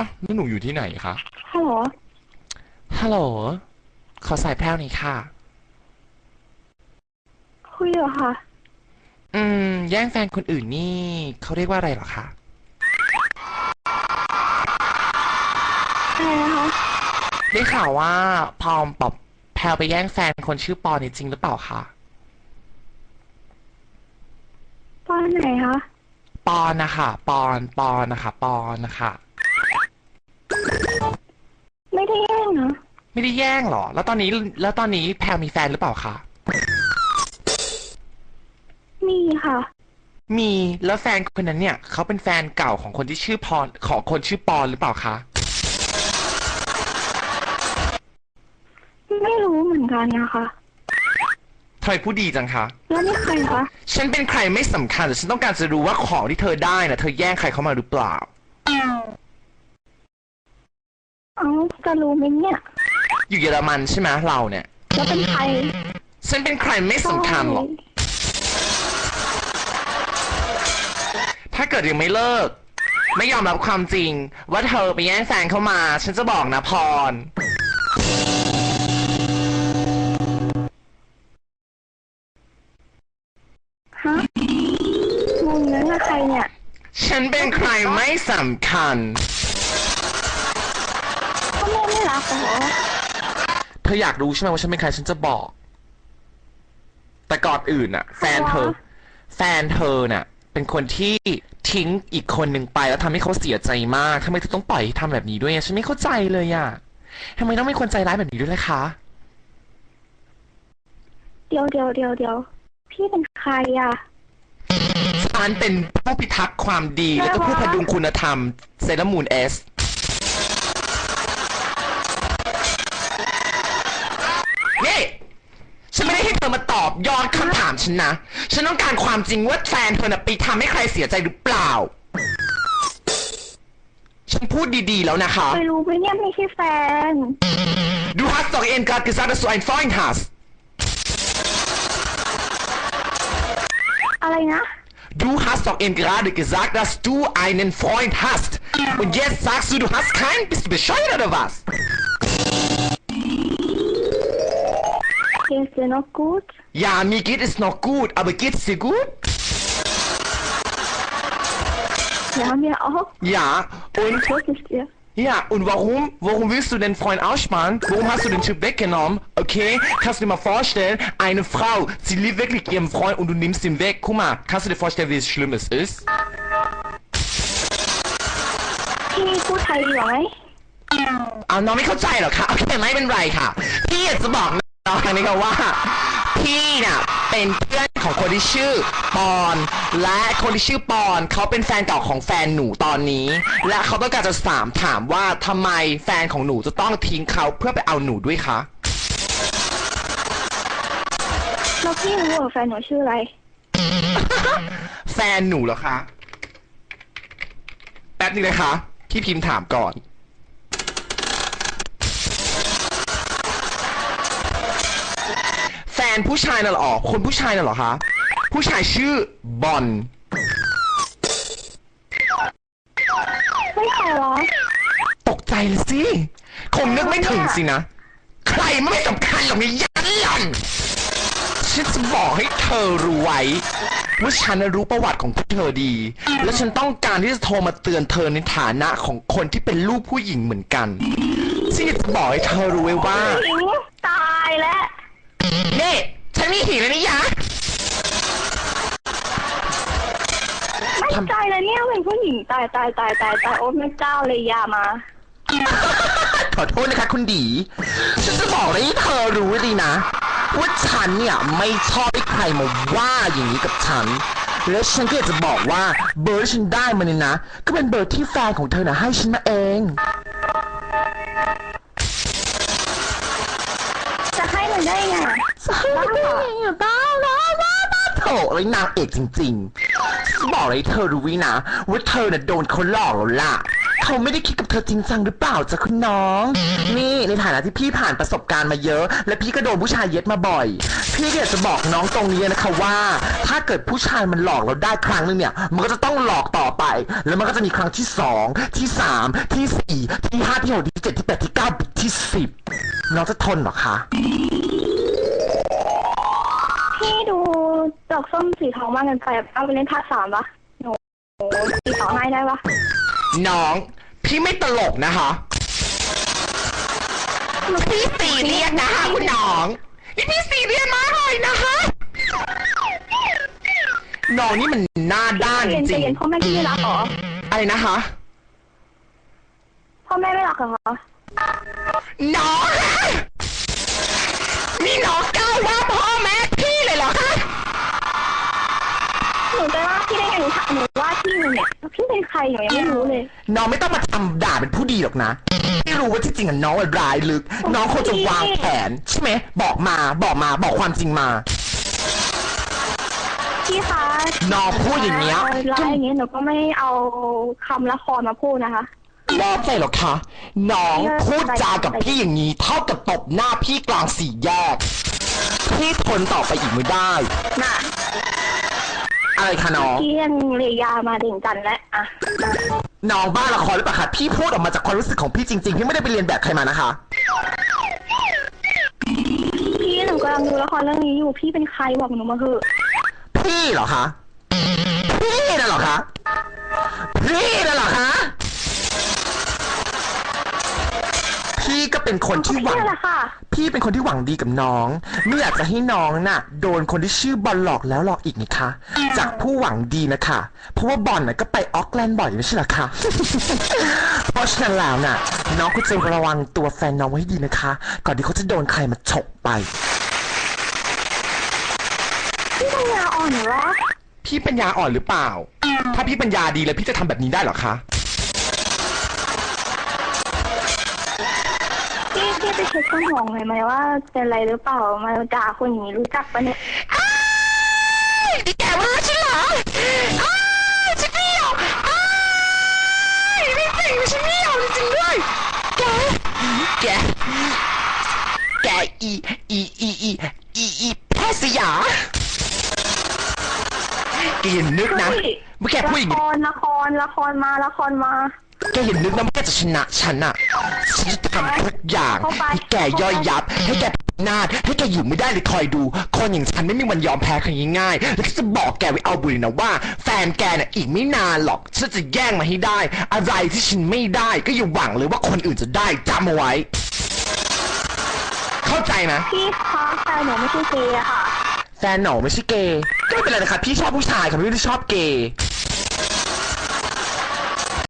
อะแล้วหนูอยู่ที่ไหนคะ ฮัลโหล ฮัลโหล ขอสายแพรวหน่อยค่ะ คุยเหรอคะอืม แย่งแฟนคนอื่นนี่เขาเรียกว่าอะไรเหรอคะ อะไรนะคะได้ข่าวว่าพอมปอบแพรวไปแย่งแฟนคนชื่อปอนนี่จริงหรือเปล่าคะ ตอนไหนคะ ปอนนะคะ ปอน ปอนนะคะ ปอนนะคะ นะ ไม่ได้แย่งเหรอ แล้วตอนนี้ แล้วตอนนี้แพรวมีแฟนหรือเปล่าคะ มีค่ะ มีแล้วแฟนคนนั้นเนี่ย เขาเป็นแฟนเก่าของคนที่ชื่อพรของคนชื่อปอนหรือเปล่าคะ ไม่รู้เหมือนกันนะคะทำไมพูดดีจังคะ แล้วนี่ใครคะ ฉันเป็นใครไม่สำคัญแต่ฉันต้องการจะรู้ว่าของที่เธอได้นะเธอแย่งใครเข้ามาหรือเปล่า เอ้าจะรู้ไหมเนี่ย อยู่เยอรมันใช่ไหมเราเนี่ย แล้วเป็นใครฉันเป็นใครไม่สำคัญหรอก ถ้าเกิดยังไม่เลิก ไม่ยอมรับความจริง ว่าเธอไปแย่งแฟนเข้ามา ฉันจะบอกนะพร ฮะงงนั้นนะใครเนี่ย ฉันเป็นใครไม่สำคัญก็ แม่ไม่รักเหรอเธออยากรู้ใช่ไหมว่าฉันเป็นใครฉันจะบอก แต่ก่อนอื่นน่ะแฟนเธอ แฟนเธอน่ะ เป็นคนที่ทิ้งอีกคนหนึ่งไปแล้วทำให้เขาเสียใจมากทำไมเธอต้องปล่อยให้ทำแบบนี้ด้วยอะฉันไม่เข้าใจเลยอะทำไมต้องเป็นคนใจร้ายแบบนี้ด้วยล่ะคะ เดี๋ยวเดี๋ยวเดี๋ยวเดี๋ยวพี่เป็นใครอะ ฉันเป็นผู้พิทักษ์ความดี แล้วก็ผู้พดุงคุณธรรมเซรามูนเอส เธอมาตอบย้อนคำถามฉันนะ ฉันต้องการความจริงว่าแฟนเธอน่ะไปทำให้ใครเสียใจหรือเปล่า ฉันพูดดีๆแล้วนะคะไปรู้ไหมเนี่ยไม่ใช่แฟน Du hast doch eben gerade gesagt, dass du einen Freund hast. อะไรนะ Du hast doch eben gerade gesagt, dass du einen Freund hast. Und jetzt sagst du, du hast keinen? Bist du bescheuert oder was? Geht's dir noch gut? Ja, mir geht es noch gut, aber geht's dir gut? Ja, mir auch. Ja, und Grüß ich dir. ja, und warum? Warum willst du den Freund aussparen? Warum hast du den Typ weggenommen? Okay, kannst du dir mal vorstellen, eine Frau, sie liebt wirklich ihren Freund und du nimmst ihn weg. Guck mal, kannst du dir vorstellen, wie schlimm es ist? พี่พูดไทยดีกว่าไหม เอาน้องไม่เข้าใจเหรอคะโอเคไม่เป็นไรค่ะ พี่อยากจะบอกน้อ งทางนี้ค่ะว่า พี่น่ะเป็นเพื่อนของคนที่ชื่อปอน และคนที่ชื่อปอนเขาเป็นแฟนเก่าของแฟนหนูตอนนี้ และเขาต้องการจะถามถามว่าทำไมแฟนของหนูจะต้องทิ้งเขาเพื่อไปเอาหนูด้วยคะแล้วพี่รู้เหรอแฟนหนูชื่ออะไร แฟนหนูเหรอคะ แป๊บนึงนะคะพี่พิมพ์ถามก่อน นผู้ชายน่ะเหรอคนผู้ชายน่ะเหรอคะ ผู้ชายชื่อบอลไม่ใครหรอ ตกใจเลยสิ คงนึกไม่ถึงสินะ ใครไม่สำคัญหรอกนี่ยันหลันฉันจะบอกให้เธอรู้ไว้ ว่าฉันน่ะรู้ประวัติของเธอดี และฉันต้องการที่จะโทรมาเตือนเธอในฐานะของคนที่เป็นลูกผู้หญิงเหมือนกันฉันอยากจะบอกให้เธอรู้ไว้ว่าหิวตายแล้ว นี่ฉันมีหิวแล้วนี่ยะไม่ใจเลยเนี่ยเป็นผู้หญิงตายตายตายตายตายโอ้แม่เจ้าเลยยามา ขอโทษนะคะคุณดี ฉันจะบอกเลยให้เธอรู้ไว้ดีนะว่าฉันเนี่ยไม่ชอบให้ใครมาว่าอย่างนี้กับฉัน แล้วฉันก็อยากจะบอกว่าเบอร์ที่ฉันได้มาเนี่ยนะ ก็เป็นเบอร์ที่แฟนของเธอน่ะให้ฉันมาเอง จะให้มันได้ไง บ้าบ้าบ้าบ้าบ้าโถไอ้นางเอกจริงๆฉันบอกเลยเธอรู้ไว้นะว่าเธอน่ะโดนเขาหลอกแล้วล่ะ เขาไม่ได้คิดกับเธอจริงจังหรือเปล่าจ้ะคุณน้อง นี่ในฐานะที่พี่ผ่านประสบการณ์มาเยอะ และพี่ก็โดนผู้ชายเย็ดมาบ่อย พี่อยากจะบอกน้องตรงนี้นะคะว่า ถ้าเกิดผู้ชายมันหลอกเราได้ครั้งหนึงเนี่ย มันก็จะต้องหลอกต่อไป แล้วมันก็จะมีครั้งที่สองที่สามที่สี่ที่ห้าที่หกที่เจ็ดที่แปดที่เก้าที่สิบน้องจะทนหรอคะ พี่ดูดอกส้มสีทองมากเกินไปเอาไปเล่นภาคสามปะหนูสีทองให้ได้ปะน้อง พี่ไม่ตลกนะคะ พี่ซีเรียสนะคะคุณน้องนี่พี่ซีเรียสมากเลยนะคะ น้องนี่มันหน้าด้านจเย็นใจริงเย็นพ่อแม่พี่ไม่รักเหรอๆอะไรนะคะ พ่อแม่ไม่รักเหรอน้องคะนี่น้องก้าวว่าพ่อแม่ หนูเนี่ยพี่เป็นใครหนูยังไม่รู้เลย น้องไม่ต้องมาทำด่าเป็นผู้ดีหรอกนะพี่รู้ว่าที่จริงอะน้องอะร้ายลึก น้องคงจะวางแผนใช่ไหมบอกมาบอกมาบอกความจริงมา พี่คะน้องพูดอย่างเงี้ยร้ายอย่างเงี้ยหนูก็ไม่เอาคำละครมาพูดนะคะแล้วใจหรอคะน้องพูดจากับพี่อย่างนี้เท่ากับตบหน้าพี่กลางสี่แยก พี่ทนต่อไปอีกไม่ได้ น่ะ อะไรคะน้องพี่ยังเลยยามาเด่งจันแล้วอะน้องบ้าละครหรือเปล่าคะพี่พูดออกมาจากความรู้สึกของพี่จริงๆ พี่ไม่ได้ไปเรียนแบบใครมานะคะ พี่หนูกำลังดูละครเรื่องนี้อยู่พี่เป็นใครบอกหนูมาเถอะพี่เหรอคะ พี่น่ะเหรอคะ พี่น่ะเหรอคะ เป็นคนที่หวังพี่แหละค่ะ พี่เป็นคนที่หวังดีกับน้อง ไม่อยากจะให้น้องน่ะ โดนคนที่ชื่อบอลหลอกแล้วหลอกอีกนะคะ จากผู้หวังดีนะคะ เพราะว่าบอลน่ะก็ไปออกแลนด์บ่อยไม่ใช่เหรอคะ เพราะฉะนั้นแล้วน่ะ น้องก็จะระวังตัวแฟนน้องไว้ให้ดีนะคะ ก่อนที่เขาจะโดนใครมาฉกไป พี่ปัญญาอ่อนเหรอพี่ปัญญาอ่อนหรือเปล่า ถ้าพี่ปัญญาดีแล้วพี่จะทำแบบนี้ได้เหรอคะ เช็คสมองหน่อยไหมว่าเป็นอะไรหรือเปล่ามาด่าคนอย่างนี้รู้จักปะเนี่ยนี่แกว่าฉันเหรออ้ายฉันไม่ยอมอ้ายไม่จริงฉันไม่ยอมจริงด้วยแกแกแกอีอีอีอีอีอีแพทย์สยาแกอย่านึกนะเมื่อแกพูดอย่างละนี้ครละครละครมาละครมา แกเห็นนึกนะว่าแกจะชนะฉันอะฉันจะทำทุกอย่างเข้าไปให้แกย่อยยับ ให้แกพินาศให้แกอยู่ไม่ได้เลยคอยดู คนอย่างฉันไม่มีวันยอมแพ้ใครง่ายๆแล้วก็จะบอกแกไว้เอาบุญนะว่า แฟนแกน่ะอีกไม่นานหรอกฉันจะแย่งมาให้ได้ อะไรที่ฉันไม่ได้ ก็อย่าหวังเลยว่าคนอื่นจะได้จำเอาไว้ เข้าใจไหมพี่คะแฟนหนูไม่ใช่เกย์อะค่ะ แฟนหนูไม่ใช่เกย์ก็ไม่เป็นไรนะคะพี่ชอบผู้ชายค่ะไม่ได้ชอบเกย์